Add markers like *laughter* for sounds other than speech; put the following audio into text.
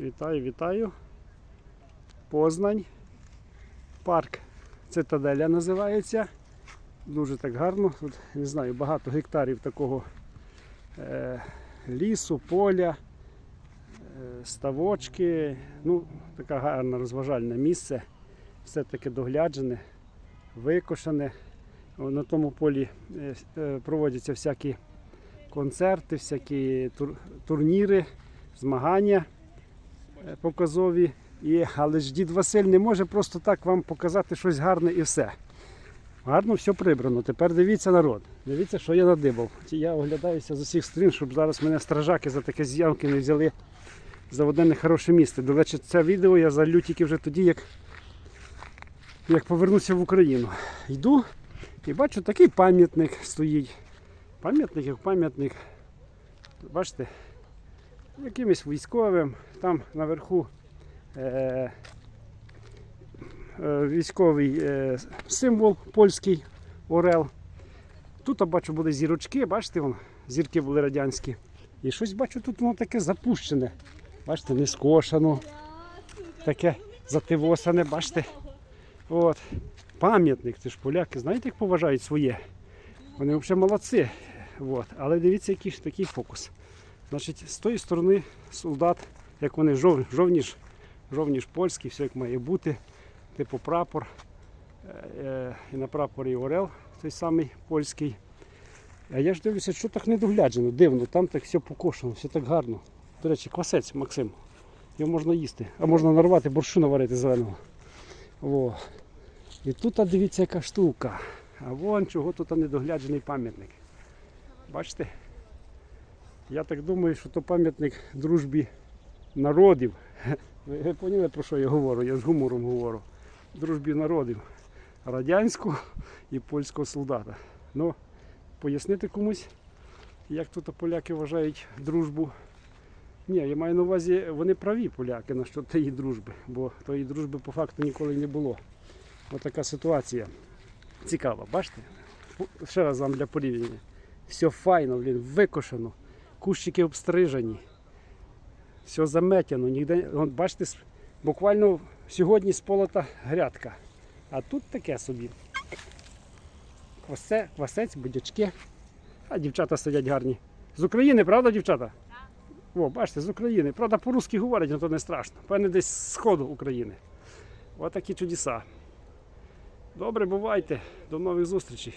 Вітаю, вітаю. Познань. Парк Цитаделя називається. Дуже так гарно. Тут, не знаю, багато гектарів такого е, лісу, поля, е, ставочки. Ну, таке гарне розважальне місце. Все таке догляджене, викошене. На тому полі е, е, проводяться всякі концерти, всякі тур- турніри, змагання показові. І, але ж дід Василь не може просто так вам показати щось гарне і все. Гарно все прибрано. Тепер дивіться народ. Дивіться, що я надибав. Я оглядаюся з усіх сторін, щоб зараз мене стражаки за таке зйомки не взяли за одне нехороше місце. До речі, це відео я залю тільки вже тоді, як, як повернуся в Україну. Йду і бачу, такий пам'ятник стоїть. Пам'ятник як пам'ятник. Бачите, якимось військовим. Там наверху е, е, військовий е, символ польський Орел. Тут я бачу були зірочки, бачите, вон, зірки були радянські. І щось бачу, тут воно таке запущене. Бачите, не скошено, таке зативосане, бачите. От. Пам'ятник, це ж поляки, знаєте, як поважають своє. Вони взагалі молодці. От. Але дивіться, який ж такий фокус. Значить, з тої сторони солдат, як вони жов, жовніш, жовніш польський, все як має бути, типу прапор. Е, е, і на прапорі Орел, той самий польський. А я ж дивлюся, що так не догляджено, дивно, там так все покошено, все так гарно. До речі, квасець Максим. Його можна їсти, а можна нарвати, борщу наварити зеленого. Во. І тут а дивіться, яка штука. А вон чого тут недогляджений пам'ятник. Бачите? Я так думаю, що то пам'ятник дружбі народів. *laughs* Ви поняли, про що я говорю? Я з гумором говорю. Дружбі народів радянського і польського солдата. Ну, пояснити комусь, як тут поляки вважають дружбу. Ні, я маю на увазі, вони праві поляки насчет тієї дружби, бо тої дружби по факту ніколи не було. Ось така ситуація. Цікава, бачите? Ще раз вам для порівняння. Все файно, блін, викошено, кущики обстрижені, все заметено, ніде. Вон, бачите, буквально сьогодні сполота грядка. А тут таке собі. Квасе, квасець, будячки. А дівчата сидять гарні. З України, правда, дівчата? О, бачите, з України. Правда, по-русски говорять, але то не страшно. Певне, десь з сходу України. Ось такі чудеса. Добре, бувайте. До нових зустрічей.